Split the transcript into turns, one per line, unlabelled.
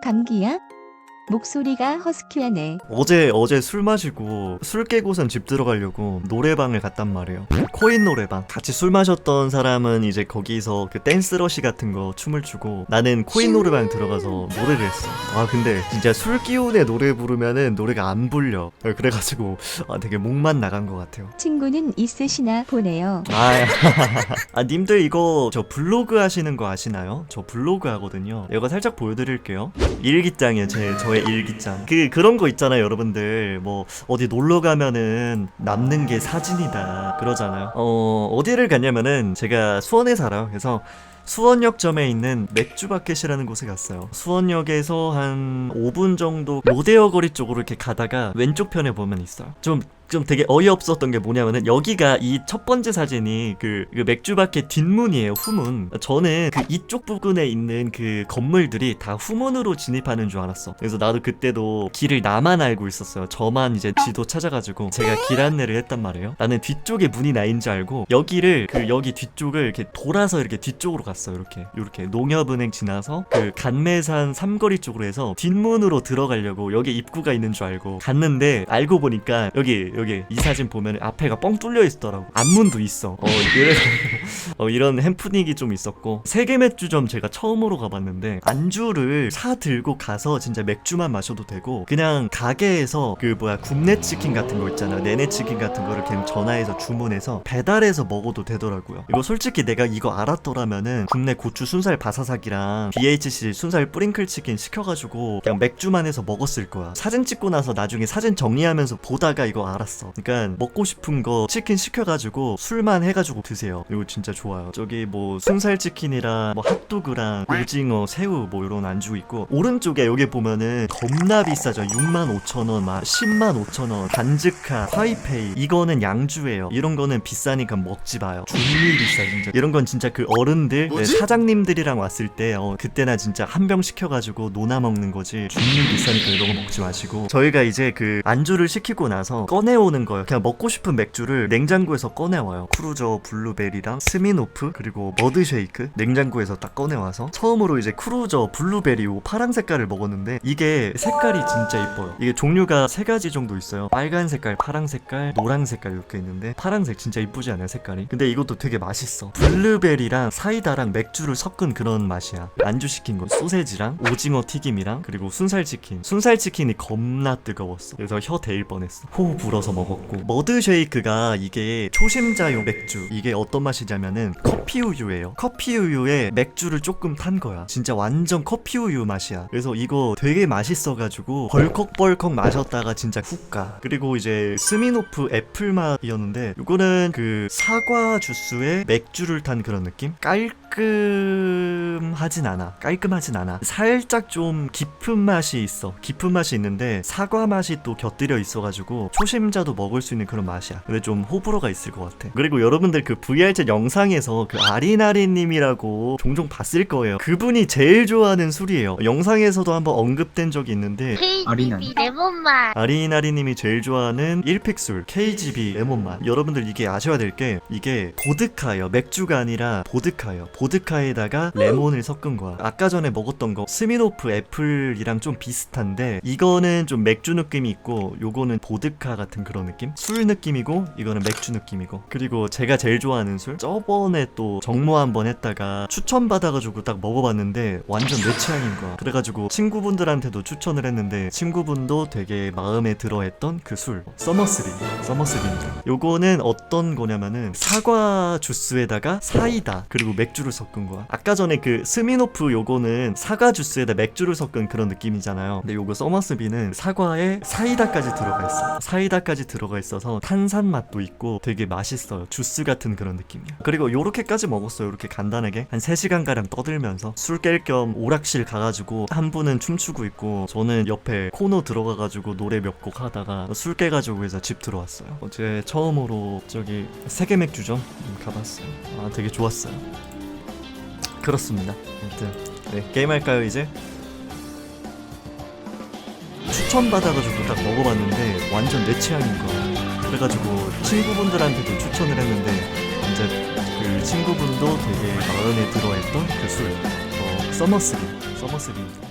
감기야? 목소리가 허스키하네.
어제 어제 술 마시고 술 깨고선 집 들어가려고 노래방을 갔단 말이에요. 코인 노래방. 같이 술 마셨던 사람은 이제 거기서 그 댄스러시 같은 거 춤을 추고 나는 코인 노래방 들어가서 노래를 했어. 아 근데 진짜 술 기운에 노래 부르면은 노래가 안 불려. 그래가지고 아, 되게 목만 나간 것 같아요.
친구는 있으시나 보네요.
아, 아 님들 이거 저 블로그 하시는 거 아시나요? 저 블로그 하거든요. 이거 살짝 보여드릴게요. 일기장이에요, 제 저의 일기장. 그 그런 거 있잖아요, 여러분들. 뭐 어디 놀러 가면은 남는 게 사진이다 그러잖아요. 어 어디를 갔냐면은 제가 수원에 살아요. 그래서 수원역점에 있는 맥주바켓이라는 곳에 갔어요. 수원역에서 한 5분 정도 로데오 거리 쪽으로 이렇게 가다가 왼쪽 편에 보면 있어요. 좀 좀 되게 어이없었던 게 뭐냐면은 여기가 이 첫 번째 사진이 그, 그 맥주바켓 뒷문이에요 후문. 저는 그 이쪽 부근에 있는 그 건물들이 다 후문으로 진입하는 줄 알았어. 그래서 나도 그때도 길을 나만 알고 있었어요. 저만 이제 지도 찾아가지고 제가 길 안내를 했단 말이에요. 나는 뒤쪽에 문이 나인 줄 알고 여기를 그 여기 뒤쪽을 이렇게 돌아서 이렇게 뒤쪽으로 갔어요 이렇게. 이렇게 농협은행 지나서 그 간매산 삼거리 쪽으로 해서 뒷문으로 들어가려고 여기 입구가 있는 줄 알고 갔는데 알고 보니까 여기 여기 이 사진 보면 앞에가 뻥 뚫려 있더라고. 앞문도 있어. 어 이래 어, 이런 햄프닉이 좀 있었고 세계 맥주점 제가 처음으로 가봤는데 안주를 사 들고 가서 진짜 맥주만 마셔도 되고 그냥 가게에서 그 뭐야 굽네 치킨 같은 거 있잖아. 네네 치킨 같은 거를 그냥 전화해서 주문해서 배달해서 먹어도 되더라고요. 이거 솔직히 내가 이거 알았더라면은 굽네 고추 순살 바사삭이랑 BHC 순살 뿌링클 치킨 시켜가지고 그냥 맥주만 해서 먹었을 거야. 사진 찍고 나서 나중에 사진 정리하면서 보다가 이거 알았어. 그러니까 먹고 싶은 거 치킨 시켜가지고 술만 해가지고 드세요. 이거 진짜 좋아요. 저기 뭐 순살 치킨이랑 뭐 핫도그랑 오징어 새우 뭐 이런 안주 있고 오른쪽에 여기 보면은 겁나 비싸죠. 6만 5천 원 막 10만 5천 원. 단즈카 화이페이. 이거는 양주예요. 이런 거는 비싸니까 먹지 마요. 존리 비싸 진짜. 이런 건 진짜 그 어른들 네, 사장님들이랑 왔을 때 어, 그때나 진짜 한 병 시켜가지고 노나 먹는 거지. 존리 비싸니까 이런 거 먹지 마시고. 저희가 이제 그 안주를 시키고 나서 꺼내오는 거예요. 그냥 먹고 싶은 맥주를 냉장고에서 꺼내와요. 크루저 블루베리랑 스미노프 그리고 머드 쉐이크 냉장고에서 딱 꺼내와서 처음으로 이제 크루저 블루베리 요 파란 색깔을 먹었는데 이게 색깔이 진짜 이뻐요. 이게 종류가 세 가지 정도 있어요. 빨간 색깔 파란 색깔 노랑 색깔 이렇게 있는데 파란색 진짜 이쁘지 않아요 색깔이? 근데 이것도 되게 맛있어. 블루베리랑 사이다랑 맥주를 섞은 그런 맛이야. 안주 시킨 거 소세지랑 오징어 튀김이랑 그리고 순살 치킨. 순살 치킨이 겁나 뜨거웠어. 그래서 혀 데일 뻔했어. 호 불어서 먹었고. 머드 쉐이크가 이게 초심자용 맥주. 이게 어떤 맛이 냐면은 커피 우유예요. 커피 우유에 맥주를 조금 탄 거야. 진짜 완전 커피 우유 맛이야. 그래서 이거 되게 맛있어가지고 벌컥벌컥 마셨다가 진짜 훅 가. 그리고 이제 스미노프 애플 맛이었는데 이거는 그 사과 주스에 맥주를 탄 그런 느낌? 깔끔하진 않아. 깔끔하진 않아. 살짝 좀 깊은 맛이 있어. 깊은 맛이 있는데 사과 맛이 또 곁들여 있어가지고 초심자도 먹을 수 있는 그런 맛이야. 근데 좀 호불호가 있을 것 같아. 그리고 여러분들 그 VR챗 영 상에서 그 아리나리님이라고 종종 봤을 거예요. 그분이 제일 좋아하는 술이에요. 영상에서도 한번 언급된 적이 있는데.
KGB 레몬맛.
아리나리님이 제일 좋아하는 1픽술 KGB 레몬맛. 여러분들 이게 아셔야 될 게 이게 보드카예요. 맥주가 아니라 보드카예요. 보드카에다가 레몬을 섞은 거야. 아까 전에 먹었던 거 스미노프 애플이랑 좀 비슷한데 이거는 좀 맥주 느낌이 있고 요거는 보드카 같은 그런 느낌? 술 느낌이고 이거는 맥주 느낌이고. 그리고 제가 제일 좋아하는 술? 저 번에 또 정모 한 번 했다가 추천 받아가지고 딱 먹어봤는데 완전 내 취향인 거야. 그래가지고 친구분들한테도 추천을 했는데 친구분도 되게 마음에 들어 했던 그 술. 서머스리 서머스리입니다. 요거는 어떤 거냐면은 사과 주스에다가 사이다 그리고 맥주를 섞은 거야. 아까 전에 그 스미노프 요거는 사과 주스에다 맥주를 섞은 그런 느낌이잖아요. 근데 요거 서머스비는 사과에 사이다까지 들어가 있어. 사이다까지 들어가 있어서 탄산 맛도 있고 되게 맛있어요. 주스 같은 그런 느낌이야 그리고 요렇게까지 먹었어요 요렇게 간단하게. 한 3시간 가량 떠들면서 술 깰 겸 오락실 가가지고 한 분은 춤추고 있고 저는 옆에 코너 들어가가지고 노래 몇 곡 하다가 술 깨가지고 해서 집 들어왔어요. 어제 처음으로 저기 세계 맥주점 가봤어요. 아 되게 좋았어요. 그렇습니다. 아무튼 네, 게임할까요 이제? 추천받아가지고 딱 먹어봤는데 완전 내 취향인 거야. 그래가지고 친구분들한테도 추천을 했는데 이제 그 친구분도 되게 마음에 들어했던 그 술, 어, 서머스리, 서머스리입니다.